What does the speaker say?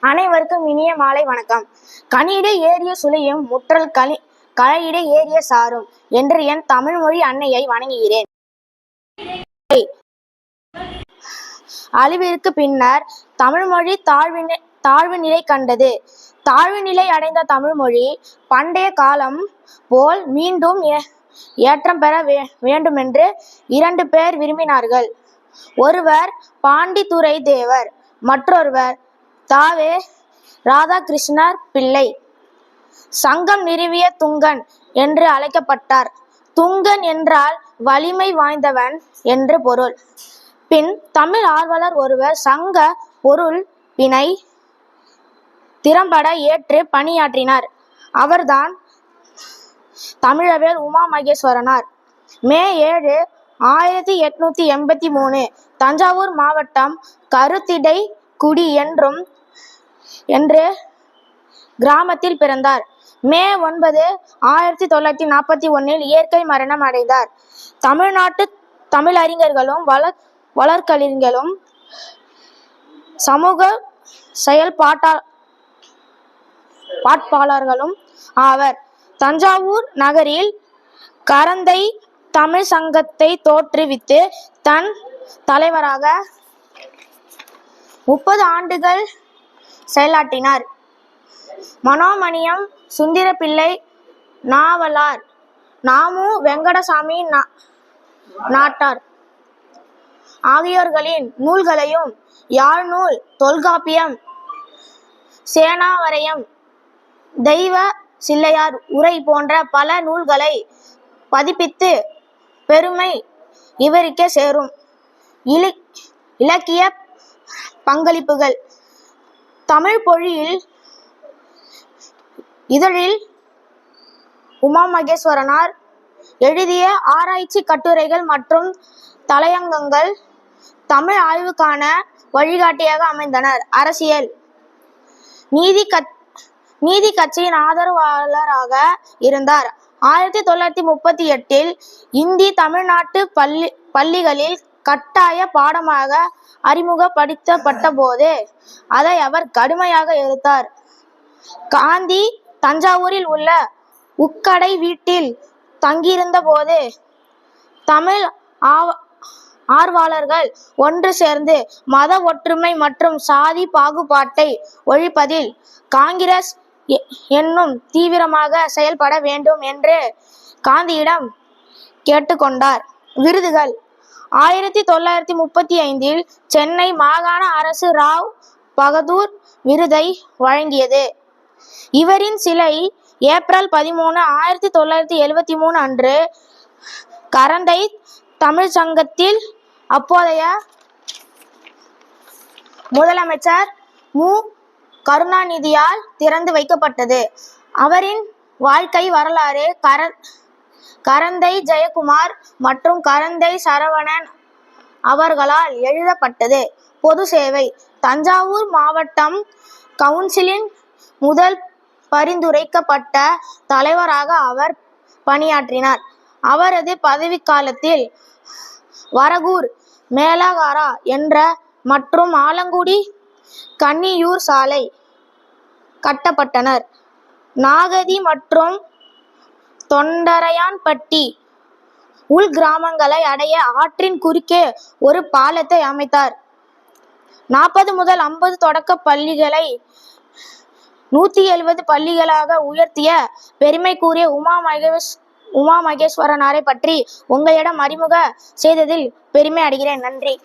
அனைவருக்கும் இனிய மாலை வணக்கம். கனியிடை ஏறிய சுளையும் முற்றல் களி கலையிடை ஏறிய சாரும் என்று என் தமிழ்மொழி அன்னையை வணங்குகிறேன். அழிவிற்கு பின்னர் தமிழ்மொழி தாழ்வினை தாழ்வு நிலை கண்டது. தாழ்வு நிலை அடைந்த தமிழ்மொழி பண்டைய காலம் போல் மீண்டும் ஏ- ஏற்றம் பெற வே வேண்டுமென்று இரண்டு பேர் விரும்பினார்கள். ஒருவர் பாண்டித்துரை தேவர் மற்றொருவர் தாவே ராதாகிருஷ்ணர் பிள்ளை. சங்கம் நிறுவிய துங்கன் என்று அழைக்கப்பட்டார். துங்கன் என்றால் வலிமை வாய்ந்தவன் என்று பொருள். பின் தமிழ் ஆர்வலர் ஒருவர் சங்க பொருள் பினை திறம்பட ஏற்று பணியாற்றினார். அவர்தான் தமிழவேல் உமா மகேஸ்வரனார் மே ஏழு ஆயிரத்தி எட்நூத்தி எண்பத்தி மூணு தஞ்சாவூர் மாவட்டம் கருத்திடை குடி என்றும் என்று கிராமத்தில் பிறந்தார். மே ஒன்பது ஆயிரத்தி தொள்ளாயிரத்தி நாற்பத்தி ஒன்னில் இயற்கை மரணம் அடைந்தார். தமிழ்நாட்டு தமிழறிஞர்களும் வளர் வழக்கறிஞர்களும் சமூக செயல்பாட்டா பாட்பாளர்களும் ஆவர். தஞ்சாவூர் நகரில் கரந்தை தமிழ் சங்கத்தை தோற்றுவித்து தன் தலைவராக முப்பது ஆண்டுகள் செயலாற்றினார். மனோமணியம் சுந்தரப்பிள்ளை நாவலார் நாமு வெங்கடசாமி நா- நாட்டார். ஆகியோர்களின் நூல்களையும் யாழ்நூல் தொல்காப்பியம் சேனாவரையம் தெய்வ சில்லையார் உரை போன்ற பல நூல்களை பதிப்பித்து பெருமை இவருக்கே சேரும். இலக்கிய பங்களிப்புகள் தமிழ் பொழியில் இதழில் உமா மகேஸ்வரனார் எழுதிய ஆராய்ச்சி கட்டுரைகள் மற்றும் தலையங்கங்கள் தமிழ் ஆய்வுக்கான வழிகாட்டியாக அமைந்தனர். அரசியல். நீதி கத் நீதி கட்சியின் ஆதரவாளராக இருந்தார். ஆயிரத்தி தொள்ளாயிரத்தி முப்பத்தி எட்டில் இந்தி தமிழ்நாட்டு பள்ளி பள்ளிகளில் கட்டாய பாடமாக அறிமுகப்படுத்தப்பட்ட போது அதை அவர் கடுமையாக எதிர்த்தார். காந்தி தஞ்சாவூரில் உள்ள உக்கடை வீட்டில் தங்கியிருந்த போது தமிழ் ஆவ- ஆர்வலர்கள் ஒன்று சேர்ந்து மத ஒற்றுமை மற்றும் சாதி பாகுபாட்டை ஒழிப்பதில் காங்கிரஸ் எ- என்னும் தீவிரமாக செயல்பட வேண்டும் என்று காந்தியிடம் கேட்டுக்கொண்டார். விருதுகள் ஆயிரத்தி தொள்ளாயிரத்தி முப்பத்தி ஐந்தில் சென்னை மாகாண அரசு ராவ் பகதூர் விருதை வழங்கியது. இவரின் சிலை ஏப்ரல் பதிமூணு ஆயிரத்தி தொள்ளாயிரத்தி எழுவத்தி மூணு அன்று கரந்தை தமிழ்ச் சங்கத்தில் அப்போதைய முதலமைச்சர் மு. கருணாநிதியால் திறந்து வைக்கப்பட்டது. அவரின் வாழ்க்கை வரலாறு கர கரந்தை ஜெயக்குமார் மற்றும் கரந்தை சரவணன் அவர்களால் எழுதப்பட்டது. பொது சேவை. தஞ்சாவூர் மாவட்டம் கவுன்சிலின் முதல் பரிந்துரைக்கப்பட்ட தலைவராக அவர் பணியாற்றினார். அவரது பதவிக்காலத்தில் வரகூர் மேலகாரா என்ற மற்றும் ஆலங்குடி கன்னியூர் சாலை கட்டப்பட்டனர். நாகதி மற்றும் தொண்டரையான்பட்டி உள் கிராமங்களை அடைய ஆற்றின் குறுக்கே ஒரு பாலத்தை அமைத்தார். நாற்பது முதல் ஐம்பது தொடக்க பள்ளிகளை நூத்தி எழுபது பள்ளிகளாக உயர்த்திய பெருமை கூறிய உமா மகேஸ் உமா மகேஸ்வரனாரை பற்றி உங்களிடம் அறிமுக செய்ததில் பெருமை அடைகிறேன். நன்றி.